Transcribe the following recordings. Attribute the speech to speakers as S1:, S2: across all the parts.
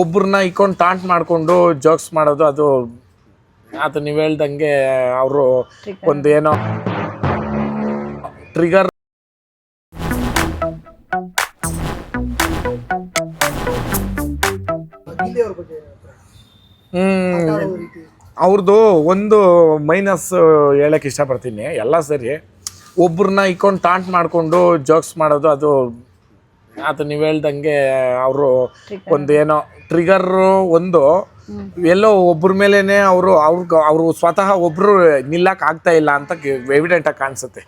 S1: ಒಬ್ಬರನ್ನ ಇಕ್ಕೊಂಡು ಟಾಂಟ್ ಮಾಡಿಕೊಂಡು ಜೋಕ್ಸ್ ಮಾಡೋದು ಅದು ಅದು ನೀವು ಹೇಳ್ದಂಗೆ ಅವರು ಒಂದು ಏನೋ ಟ್ರಿಗರ್ ಅವ್ರದ್ದು ಒಂದು ಮೈನಸ್ ಹೇಳಕ್ ಇಷ್ಟಪಡ್ತೀನಿ ಎಲ್ಲ ಸರಿ. ಒಬ್ಬರನ್ನ ಇಕ್ಕೊಂಡು ಟಾಂಟ್ ಮಾಡಿಕೊಂಡು ಜೋಕ್ಸ್ ಮಾಡೋದು ಅದು ಅದು ನೀವು ಹೇಳ್ದಂಗೆ ಅವರು ಒಂದು ಏನೋ ಟ್ರಿಗರ್ ಒಂದು ಎಲ್ಲೋ ಒಬ್ಬರ ಮೇಲೇನೆ ಅವರು ಅವ್ರಿಗೆ ಅವರು ಸ್ವತಃ ಒಬ್ಬರು ನಿಲ್ಲಕ್ಕೆ ಆಗ್ತಾ ಇಲ್ಲ ಅಂತ ಎವಿಡೆಂಟಾಗಿ ಕಾಣಿಸುತ್ತೆ.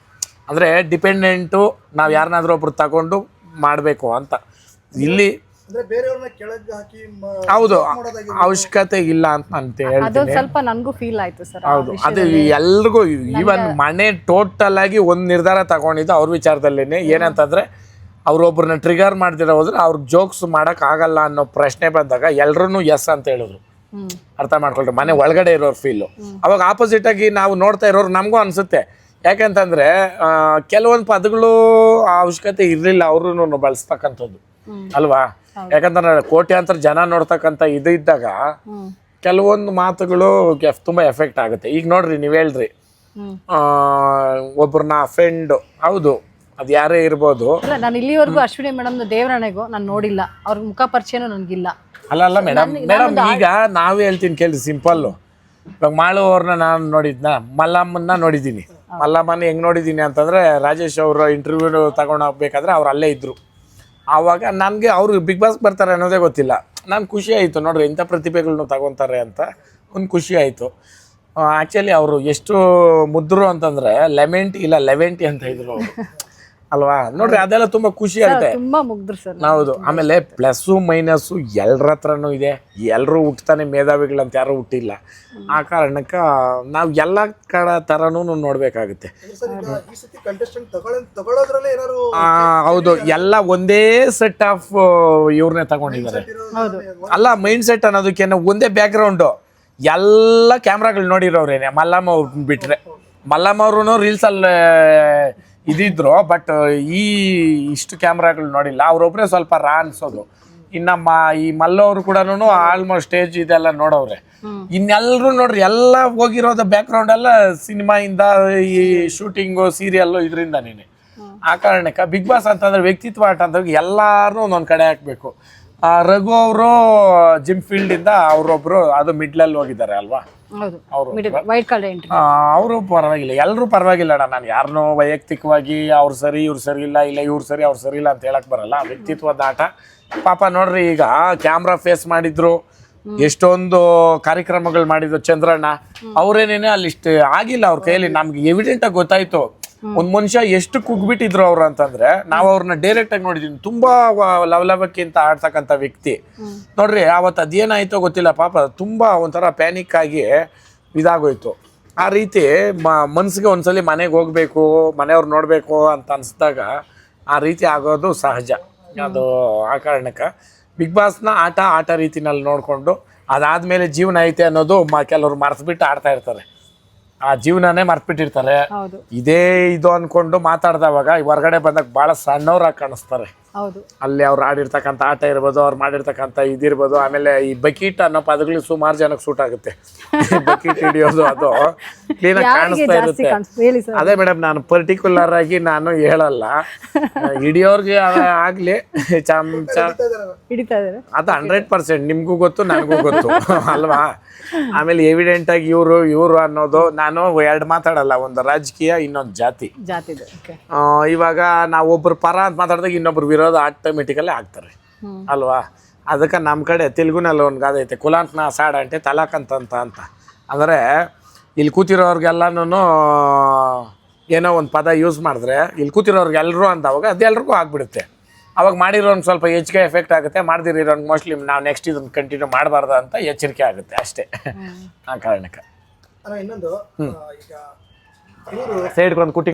S1: ಅಂದರೆ ಡಿಪೆಂಡೆಂಟು ನಾವು ಯಾರನ್ನಾದ್ರೂ ಒಬ್ರು ತಗೊಂಡು ಮಾಡಬೇಕು ಅಂತ. ಇಲ್ಲಿ
S2: ಅಂದ್ರೆ ಬೇರೆಯವ್ರನ್ನ ಕೆಳಗೆ ಹಾಕಿ
S1: ಹೌದು ಅವಶ್ಯಕತೆ ಇಲ್ಲ ಅಂತ
S3: ಅದೊಂದು ಸ್ವಲ್ಪ ನನಗೂ ಫೀಲ್ ಆಯ್ತು ಸರ್
S1: ಹೌದು ಅದು ಎಲ್ರಿಗೂ ಈವನ್ ಮನೆ ಟೋಟಲ್ ಆಗಿ ಒಂದು ನಿರ್ಧಾರ ತಗೊಂಡಿದ್ದು ಅವ್ರ ವಿಚಾರದಲ್ಲೇನೆ. ಏನಂತಂದ್ರೆ ಅವ್ರೊಬ್ರನ್ನ ಟ್ರಿಗರ್ ಮಾಡ್ದಿರ ಹೋದ್ರೆ ಅವ್ರಿಗೆ ಜೋಕ್ಸ್ ಮಾಡಕ್ ಆಗಲ್ಲ ಅನ್ನೋ ಪ್ರಶ್ನೆ ಬಂದಾಗ ಎಲ್ಲರೂ ಎಸ್ ಅಂತ ಹೇಳಿದ್ರು. ಅರ್ಥ ಮಾಡ್ಕೊಳ್ರಿ ಮನೆ ಒಳಗಡೆ ಇರೋರ್ ಫೀಲು ಅವಾಗ ಆಪೋಸಿಟ್ ಆಗಿ ನಾವು ನೋಡ್ತಾ ಇರೋರು ನಮಗೂ ಅನ್ಸುತ್ತೆ. ಯಾಕಂತಂದ್ರೆ ಆ, ಕೆಲವೊಂದು ಪದಗಳು ಆ ಅವಶ್ಯಕತೆ ಇರಲಿಲ್ಲ ಅವರು ಬಳಸ್ತಕ್ಕಂಥದ್ದು. ಅಲ್ವಾ? ಯಾಕಂತಂದ್ರೆ ಕೋಟ್ಯಾಂತರ ಜನ ನೋಡ್ತಕ್ಕಂಥ ಇದು ಇದ್ದಾಗ ಕೆಲವೊಂದು ಮಾತುಗಳು ತುಂಬಾ ಎಫೆಕ್ಟ್ ಆಗುತ್ತೆ. ಈಗ ನೋಡ್ರಿ ನೀವು ಹೇಳ್ರಿ. ಒಬ್ರನ್ನ ಫ್ರೆಂಡ್ ಹೌದು. ಅದು ಯಾರೇ ಇರ್ಬೋದು.
S3: ಅಲ್ಲ ನಾನು ಇಲ್ಲಿವರೆಗೂ ಅಶ್ವಿನಿ ಮೇಡಮ್ ದೇವರಾಣೆಗೂ ನಾನು ನೋಡಿಲ್ಲ. ಅವ್ರ ಮುಖ ಪರಿಚಯನೂ ನನಗಿಲ್ಲ
S1: ಅಲ್ಲ ಅಲ್ಲ ಮೇಡಮ್ ಮೇಡಮ್ ಈಗ ನಾವೇ ಹೇಳ್ತೀನಿ ಕೇಳಿ ಸಿಂಪಲ್ಲು. ಇವಾಗ ಮಾಳು ಅವ್ರನ್ನ ನಾನು ನೋಡಿದ್ನ ಮಲ್ಲಮ್ಮನ್ನ ನೋಡಿದ್ದೀನಿ. ಮಲ್ಲಮ್ಮನ ಹೆಂಗ್ ನೋಡಿದ್ದೀನಿ ಅಂತಂದ್ರೆ ರಾಜೇಶ್ ಅವರ ಇಂಟರ್ವ್ಯೂ ತಗೊಂಡು ಹೋಗ್ಬೇಕಾದ್ರೆ ಅವ್ರು ಅಲ್ಲೇ ಇದ್ರು. ಆವಾಗ ನನಗೆ ಅವರು ಬಿಗ್ ಬಾಸ್ ಬರ್ತಾರೆ ಅನ್ನೋದೇ ಗೊತ್ತಿಲ್ಲ. ನಾನು ಖುಷಿ ಆಯಿತು ನೋಡ್ರಿ ಇಂಥ ಪ್ರತಿಭೆಗಳನ್ನ ತಗೊತಾರೆ ಅಂತ ಒಂದು ಖುಷಿ ಆಯಿತು. ಆ್ಯಕ್ಚುಲಿ ಅವರು ಎಷ್ಟು ಮುದ್ರು ಅಂತಂದ್ರೆ ಲೆಮೆಂಟಿ ಇಲ್ಲ ಲೆವೆಂಟಿ ಅಂತ ಇದ್ರು ಅವರು. ಅಲ್ವಾ? ನೋಡ್ರಿ ಅದೆಲ್ಲ ತುಂಬಾ ಖುಷಿ ಆಗುತ್ತೆ.
S3: ತುಂಬಾ ಮುಗ್ದ್ರು ಸರ್
S1: ಹೌದು. ಆಮೇಲೆ ಪ್ಲಸ್ಸು ಮೈನಸ್ಸು ಎಲ್ಲರ ಹತ್ರನೂ ಇದೆ. ಎಲ್ಲರೂ ಹುಟ್ತಾನೆ ಮೇಧಾವಿಗಳಂತ ಯಾರೂ ಹುಟ್ಟಿಲ್ಲ. ಆ ಕಾರಣಕ್ಕೆ ನಾವು ಎಲ್ಲ ಕಡ ಥರನೂ ನೋಡ್ಬೇಕಾಗುತ್ತೆ. ಹೌದು. ಎಲ್ಲ ಒಂದೇ ಸೆಟ್ ಆಫ್ ಇವ್ರನ್ನೇ ತಗೊಂಡಿದ್ದಾರೆ.
S3: ಹೌದು.
S1: ಅಲ್ಲ ಮೈಂಡ್ ಸೆಟ್ ಅನ್ನೋದಕ್ಕೇನೆ ಒಂದೇ ಬ್ಯಾಕ್ಗ್ರೌಂಡು ಎಲ್ಲ ಕ್ಯಾಮ್ರಾಗಳು ನೋಡಿರೋರೇನೆ ಮಲ್ಲಮ್ಮ ಅವ್ರನ್ನ ಬಿಟ್ರೆ. ಮಲ್ಲಮ್ಮ ರೀಲ್ಸ್ ರೀಲ್ಸಲ್ಲಿ ಇದಿದ್ರು ಬಟ್ ಈ ಇಷ್ಟು ಕ್ಯಾಮ್ರಾಗಳು ನೋಡಿಲ್ಲ. ಅವ್ರೊಬ್ರೆ ಸ್ವಲ್ಪ ರಾ ಅನ್ಸೋದು ಇನ್ನು ಮ ಈ ಮಲ್ಲವರು ಕೂಡ ಆಲ್ಮೋಸ್ಟ್ ಸ್ಟೇಜ್ ಇದೆಲ್ಲ ನೋಡವ್ರೆ. ಇನ್ನೆಲ್ಲರೂ ನೋಡ್ರಿ ಎಲ್ಲ ಹೋಗಿರೋದು ಬ್ಯಾಕ್ಗ್ರೌಂಡ್ ಎಲ್ಲ ಸಿನಿಮಾಯಿಂದ ಈ ಶೂಟಿಂಗು ಸೀರಿಯಲ್ಲು ನೀನೆ ಆ ಕಾರಣಕ್ಕೆ ಬಿಗ್ ಬಾಸ್ ಅಂತಂದ್ರೆ ವ್ಯಕ್ತಿತ್ವ ಆಟ ಅಂತ ಎಲ್ಲಾರು ಒಂದೊಂದು ಕಡೆ ಹಾಕಬೇಕು. ರಘು ಅವರು ಜಿಮ್ ಫೀಲ್ಡ್ ಇಂದ ಅವರೊಬ್ರು ಅದು ಮಿಡ್ಲಲ್ಲಿ ಹೋಗಿದ್ದಾರೆ ಅಲ್ವಾ?
S3: ಹೌದು.
S1: ಅವರು
S3: ಮಿಡಲ್ ವೈಟ್ ಕಾರ್ಡ್ ಎಂಟ್ರಿ
S1: ಅವರು ಪರವಾಗಿಲ್ಲ. ಎಲ್ಲರೂ ಪರವಾಗಿಲ್ಲ ಅಣ್ಣ. ನಾನು ಯಾರನ್ನೋ ವೈಯಕ್ತಿಕವಾಗಿ ಅವ್ರು ಸರಿ ಇವ್ರು ಸರಿ ಇಲ್ಲ ಇಲ್ಲ ಇವ್ರು ಸರಿ ಅವ್ರು ಸರಿ ಇಲ್ಲ ಅಂತ ಹೇಳಕ್ ಬರಲ್ಲ. ವ್ಯಕ್ತಿತ್ವದ ಆಟ. ಪಾಪ ನೋಡ್ರಿ ಈಗ ಕ್ಯಾಮ್ರಾ ಫೇಸ್ ಮಾಡಿದ್ರು ಎಷ್ಟೊಂದು ಕಾರ್ಯಕ್ರಮಗಳು ಮಾಡಿದ್ರು ಚಂದ್ರಣ್ಣ. ಅವ್ರೇನೇನೆ ಅಲ್ಲಿ ಇಷ್ಟ ಆಗಿಲ್ಲ ಅವ್ರ ಕೈಯಲ್ಲಿ. ನಮ್ಗೆ ಎವಿಡೆಂಟ್ ಆಗಿ ಗೊತ್ತಾಯ್ತು. ಒಂದ್ ಮನುಷ್ಯ ಎಷ್ಟು ಕುಗ್ಬಿಟ್ಟಿದ್ರು ಅವ್ರ ಅಂತಂದ್ರೆ ನಾವು ಅವ್ರನ್ನ ಡೈರೆಕ್ಟ್ ಆಗಿ ನೋಡಿದೀವಿ. ತುಂಬಾ ಲವಲವಕ್ಕಿಂತ ಆಡ್ತಕ್ಕಂತ ವ್ಯಕ್ತಿ. ನೋಡ್ರಿ ಅವತ್ತು ಅದೇನಾಯ್ತೋ ಗೊತ್ತಿಲ್ಲ ಪಾಪ ತುಂಬಾ ಒಂಥರ ಪ್ಯಾನಿಕ್ ಆಗಿ ಇದಾಗೋಯ್ತು. ಆ ರೀತಿ ಮ ಮನ್ಸಿಗೆ ಒಂದ್ಸಲಿ ಮನೆಗೆ ಹೋಗ್ಬೇಕು ಮನೆಯವ್ರು ನೋಡಬೇಕು ಅಂತ ಅನ್ಸ್ದಾಗ ಆ ರೀತಿ ಆಗೋದು ಸಹಜ. ಅದು ಆ ಕಾರಣಕ್ಕೆ. ಬಿಗ್ ಬಾಸ್ನ ಆಟ ಆಟ ರೀತಿನಲ್ಲಿ ನೋಡಿಕೊಂಡು ಅದಾದ್ಮೇಲೆ ಜೀವನ ಐತೆ ಅನ್ನೋದು ಮ ಕೆಲವ್ರು ಮರೆಸ್ಬಿಟ್ಟು ಆಡ್ತಾ ಇರ್ತಾರೆ. ಆ ಜೀವನನೇ ಮರ್ತ್ಬಿಟ್ಟಿರ್ತಾರೆ. ಇದೇ ಇದು ಅನ್ಕೊಂಡು ಮಾತಾಡ್ದವಾಗ ಹೊರಗಡೆ ಬಂದಾಗ ಬಹಳ ಸಣ್ಣವ್ರಾಗಿ ಕಾಣಿಸ್ತಾರೆ. ಅಲ್ಲಿ ಅವ್ರು ಆಡಿರ್ತಕ್ಕಂಥ ಆಟ ಇರ್ಬೋದು ಅವ್ರು ಮಾಡಿರ್ತಕ್ಕಂಥ ಇದಿರ್ಬೋದು ಆಮೇಲೆ ಈ ಬಕೀಟ್ ಅನ್ನೋ ಪದಗಳು ಸುಮಾರು ಜನಕ್ಕೆ ಸೂಟ್ ಆಗುತ್ತೆ. ಬಕೀಟ್ ಹಿಡಿಯೋದು ಅದು. ಕ್ಲೀನಾಗಿ ಕಾಣಿಸ್ತಾ ಇರುತ್ತೆ. ಅದೇ ಮೇಡಮ್ ನಾನು ಪರ್ಟಿಕ್ಯುಲರ್ ಆಗಿ ನಾನು ಹೇಳಲ್ಲ. ಹಿಡಿಯೋರ್ಗೆ ಆಗ್ಲಿ ಚಮಚ ಅದು ಹಂಡ್ರೆಡ್ ಪರ್ಸೆಂಟ್ ನಿಮ್ಗೂ ಗೊತ್ತು ನನಗೂ ಗೊತ್ತು. ಅಲ್ವಾ? ಆಮೇಲೆ ಎವಿಡೆಂಟ್ ಆಗಿ ಇವರು ಇವರು ಅನ್ನೋದು ನಾನು ಎರಡು ಮಾತಾಡಲ್ಲ ಒಂದು ರಾಜಕೀಯ ಇನ್ನೊಂದು ಜಾತಿ. ಆ, ಇವಾಗ ನಾವು ಒಬ್ರು ಪರ ಅಂತ ಮಾತಾಡಿದಾಗ ಇನ್ನೊಬ್ರು ವಿರೋಧ ಆಟೋಮೆಟಿಕಲ್ಲೇ ಆಗ್ತಾರೆ. ಅಲ್ವಾ? ಅದಕ್ಕೆ ನಮ್ಮ ಕಡೆ ತೆಲುಗುನಲ್ಲಿ ಒಂದು ಗಾದೆ ಐತೆ ಕುಲಾಂತ್ನ ಸಾಡ ಅಂಟೆ ತಲಾಕಂತಂತ ಅಂತ ಅಂದರೆ ಇಲ್ಲಿ ಕೂತಿರೋರ್ಗೆಲ್ಲನೂ ಏನೋ ಒಂದು ಪದ ಯೂಸ್ ಮಾಡಿದ್ರೆ ಇಲ್ಲಿ ಅವಾಗ ಅಂದವಾಗ ಅದೆಲ್ರಿಗೂ ಆಗಿಬಿಡುತ್ತೆ. ಅವಾಗ ಮಾಡಿರೋನ್ ಸ್ವಲ್ಪ ಹೆಚ್ಚಿಗೆ ಎಫೆಕ್ಟ್ ಆಗುತ್ತೆ ಮಾಡ್ದಿರೋನ್ ಮೋಸ್ಟ್ಲಿ ನಾವು ನೆಕ್ಸ್ಟ್ ಇದನ್ನು ಕಂಟಿನ್ಯೂ ಮಾಡಬಾರ್ದು ಅಂತ ಎಚ್ಚರಿಕೆ ಆಗುತ್ತೆ ಅಷ್ಟೇ. ಆ ಕಾರಣಕ್ಕೆ.
S2: ಇನ್ನೊಂದು ಆ, ಈಗ ಇವರು
S1: ಸೈಡ್ಗೆ ಕುಟಿ